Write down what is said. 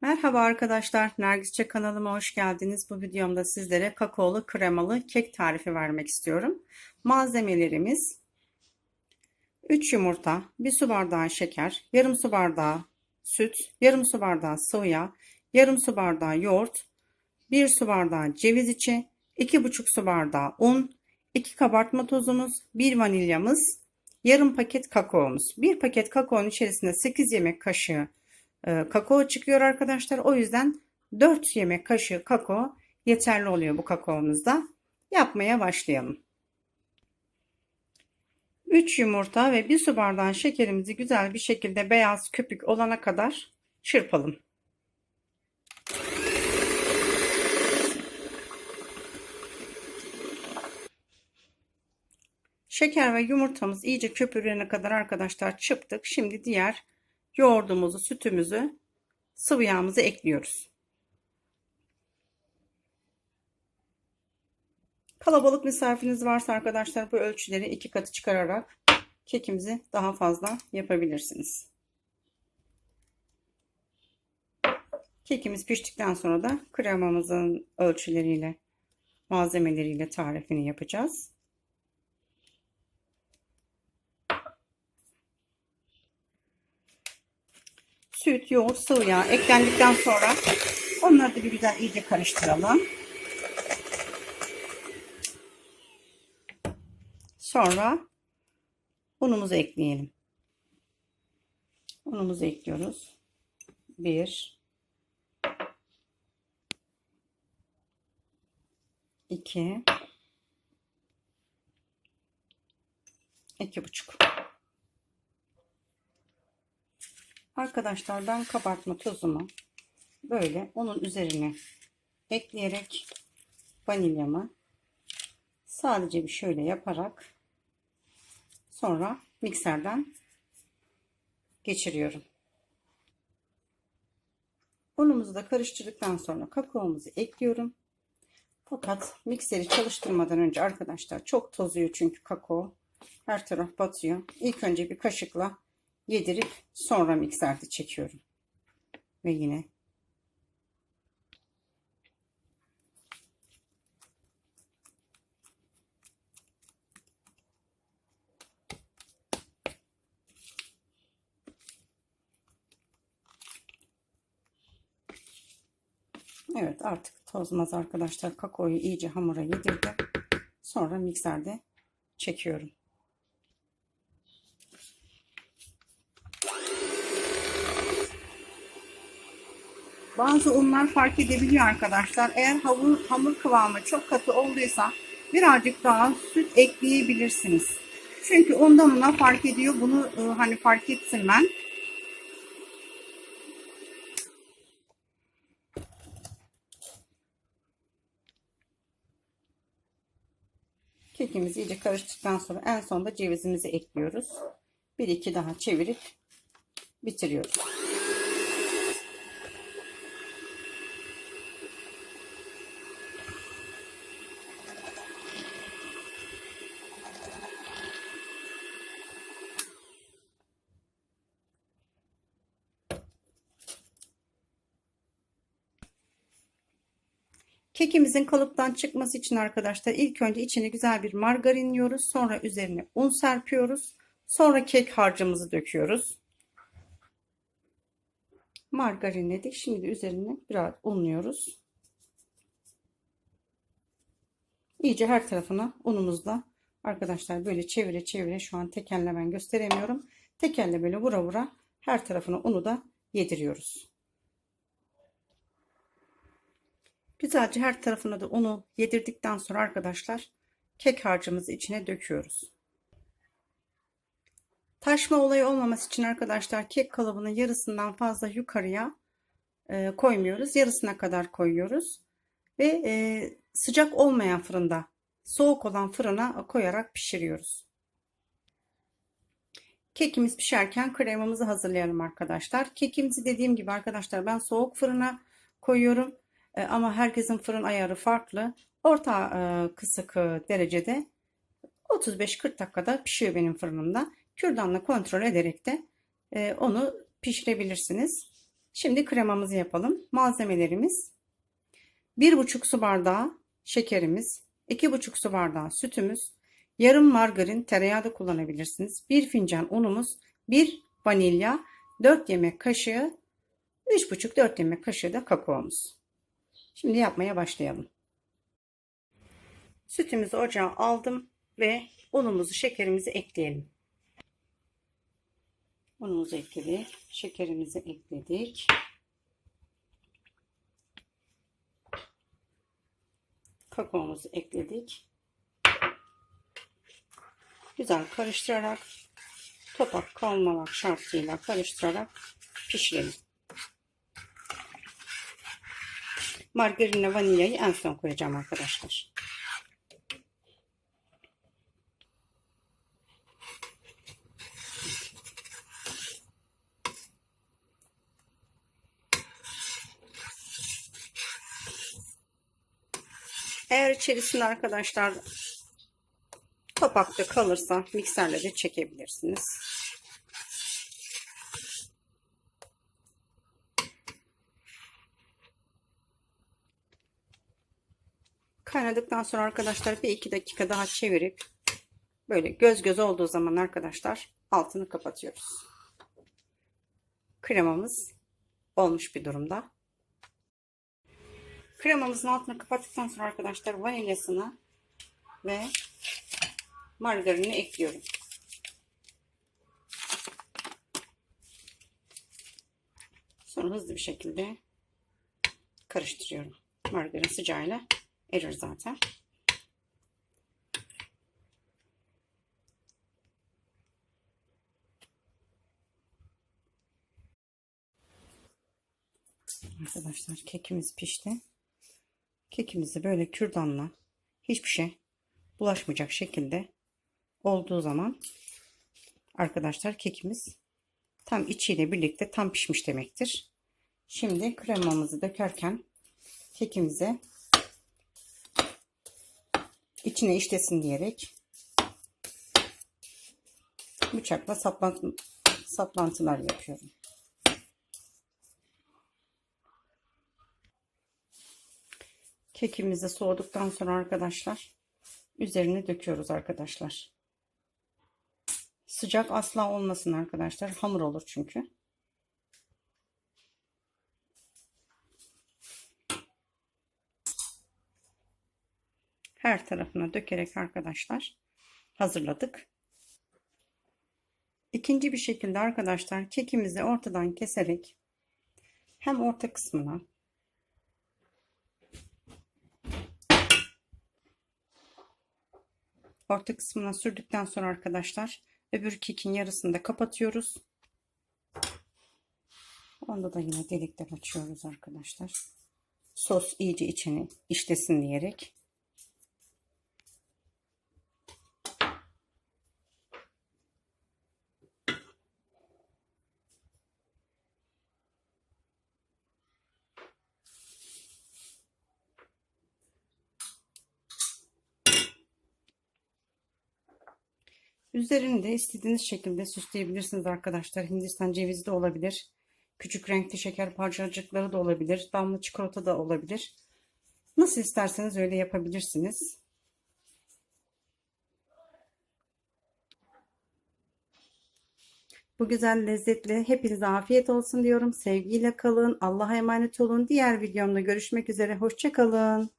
Merhaba arkadaşlar, Nergisçe kanalıma hoş geldiniz. Bu videomda sizlere kakaolu kremalı kek tarifi vermek istiyorum. Malzemelerimiz 3 yumurta, 1 su bardağı şeker, yarım su bardağı süt, yarım su bardağı sıvı yağ, yarım su bardağı yoğurt, 1 su bardağı ceviz içi, 2,5 su bardağı un, 2 kabartma tozumuz, 1 vanilyamız, yarım paket kakaomuz. 1 paket kakaonun içerisinde 8 yemek kaşığı e, kakao çıkıyor arkadaşlar. O yüzden 4 yemek kaşığı kakao yeterli oluyor bu kakaomuzda. Yapmaya başlayalım. 3 yumurta ve 1 su bardağı şekerimizi güzel bir şekilde beyaz köpük olana kadar çırpalım. Şeker ve yumurtamız iyice köpürene kadar arkadaşlar çırptık. Şimdi diğer yoğurdumuzu, sütümüzü, sıvı yağımızı ekliyoruz. Kalabalık misafiriniz varsa arkadaşlar bu ölçüleri iki katı çıkararak kekimizi daha fazla yapabilirsiniz. Kekimiz piştikten sonra da kremamızın ölçüleriyle, malzemeleriyle tarifini yapacağız. Süt, yoğurt, sıvı yağ eklendikten sonra onları da bir güzel iyice karıştıralım. Sonra unumuzu ekleyelim. Unumuzu ekliyoruz. Bir, iki, iki buçuk. Arkadaşlar ben kabartma tozumu böyle onun üzerine ekleyerek vanilyamı sadece bir şöyle yaparak sonra mikserden geçiriyorum. Unumuzu da karıştırdıktan sonra kakaomuzu ekliyorum. Fakat mikseri çalıştırmadan önce arkadaşlar çok tozuyor çünkü kakao her taraf batıyor. İlk önce bir kaşıkla yedirip sonra mikserde çekiyorum. Ve yine Evet artık tozmaz arkadaşlar. Kakaoyu iyice hamura yedirdim. Sonra mikserde çekiyorum. Bazı unlar fark edebiliyor arkadaşlar. Eğer hamur, hamur kıvamı çok katı olduysa birazcık daha süt ekleyebilirsiniz. Çünkü ondan ona fark ediyor. Bunu e, hani fark etsin ben. Kekimizi iyice karıştıktan sonra en sonunda cevizimizi ekliyoruz. Bir iki daha çevirip bitiriyoruz. Kekimizin kalıptan çıkması için arkadaşlar ilk önce içine güzel bir margarinliyoruz. Sonra üzerine un serpiyoruz. Sonra kek harcımızı döküyoruz. Margarinledik. Şimdi üzerine biraz unluyoruz. İyice her tarafına unumuzla arkadaşlar böyle çevire çevire şu an tekerle ben gösteremiyorum. Tekerle böyle vura vura her tarafına unu da yediriyoruz. Güzelce her tarafına da unu yedirdikten sonra arkadaşlar kek harcımızı içine döküyoruz. Taşma olayı olmaması için arkadaşlar kek kalıbının yarısından fazla yukarıya e, koymuyoruz. Yarısına kadar koyuyoruz. Ve e, sıcak olmayan fırında soğuk olan fırına koyarak pişiriyoruz. Kekimiz pişerken kremamızı hazırlayalım arkadaşlar. Kekimizi dediğim gibi arkadaşlar ben soğuk fırına koyuyorum. E, ama herkesin fırın ayarı farklı. Orta e, kısık e, derecede 35-40 dakikada pişiyor benim fırınımda. Kürdanla kontrol ederek de onu pişirebilirsiniz. Şimdi kremamızı yapalım. Malzemelerimiz 1,5 su bardağı şekerimiz, 2,5 su bardağı sütümüz, yarım margarin tereyağı da kullanabilirsiniz. 1 fincan unumuz, 1 vanilya, 4 yemek kaşığı, 3,5-4 yemek kaşığı da kakaomuz. Şimdi yapmaya başlayalım. Sütümüzü ocağa aldım ve unumuzu, şekerimizi ekleyelim. Unumuzu ekledik, şekerimizi ekledik. Kakaomuzu ekledik. Güzel karıştırarak topak kalmamak şartıyla karıştırarak pişirelim. Margarinle vanilyayı en son koyacağım arkadaşlar. Eğer içerisinde arkadaşlar topakta kalırsa mikserle de çekebilirsiniz. Kaynadıktan sonra arkadaşlar bir iki dakika daha çevirip böyle göz göz olduğu zaman arkadaşlar altını kapatıyoruz. Kremamız olmuş bir durumda. Kremamızın altını kapattıktan sonra arkadaşlar vanilyasını ve margarini ekliyorum. Sonra hızlı bir şekilde karıştırıyorum. Margarin sıcağıyla erir zaten. Arkadaşlar kekimiz pişti. Kekimizi böyle kürdanla hiçbir şey bulaşmayacak şekilde olduğu zaman arkadaşlar kekimiz tam içiyle birlikte tam pişmiş demektir. Şimdi kremamızı dökerken kekimize içine işlesin diyerek bıçakla saplant saplantılar yapıyorum. Kekimizi soğuduktan sonra arkadaşlar üzerine döküyoruz arkadaşlar. Sıcak asla olmasın arkadaşlar. Hamur olur çünkü. Her tarafına dökerek arkadaşlar hazırladık. İkinci bir şekilde arkadaşlar kekimizi ortadan keserek hem orta kısmına orta kısmına sürdükten sonra arkadaşlar öbür kekin yarısını da kapatıyoruz. Onda da yine delikler açıyoruz arkadaşlar. Sos iyice içine işlesin diyerek. Üzerini de istediğiniz şekilde süsleyebilirsiniz arkadaşlar. Hindistan cevizi de olabilir. Küçük renkli şeker parçacıkları da olabilir. Damla çikolata da olabilir. Nasıl isterseniz öyle yapabilirsiniz. Bu güzel lezzetli hepinize afiyet olsun diyorum. Sevgiyle kalın. Allah'a emanet olun. Diğer videomda görüşmek üzere. Hoşçakalın.